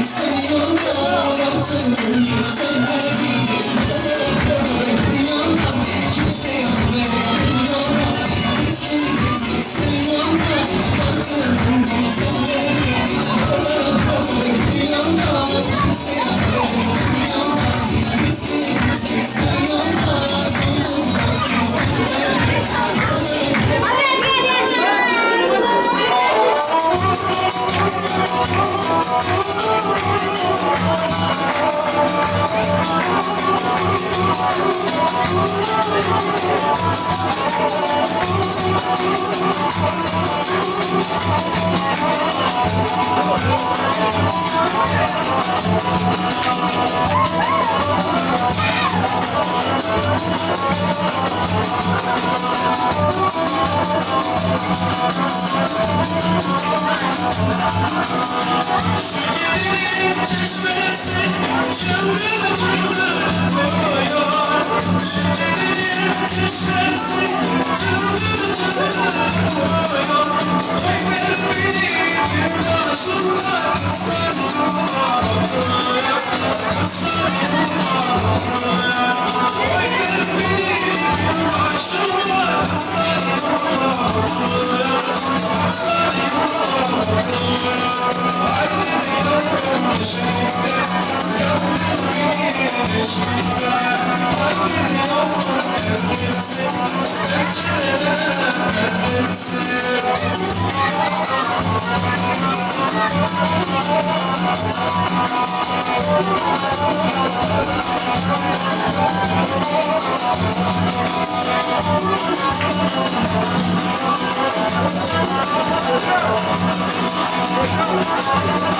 gizli seviyorlar Vatanın güzelleri Let's go.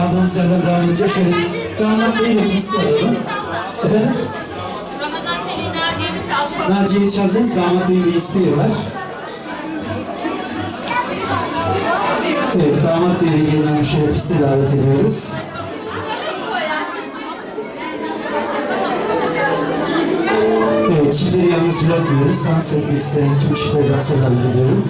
Kaldığımız yerden devam edeceğiz. Şöyle damat beyle piste alalım. Efendim? Naciye'yi çalacağız. Damat beyin bir isteği var. Evet, damat beyi yeniden şöyle piste davet ediyoruz. Evet, çiftleri yalnız bırakmıyoruz. Dans etmek isteyen tüm çiftleri dansa davet ediyorum.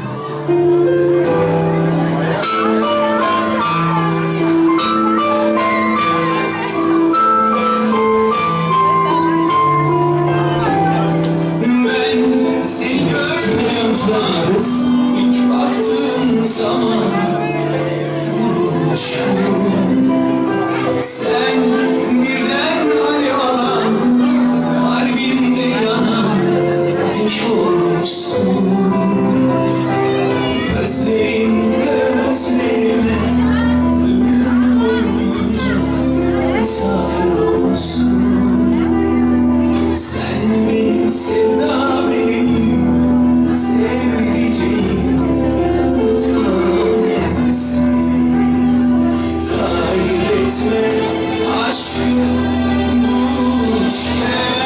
aşkın bu şey.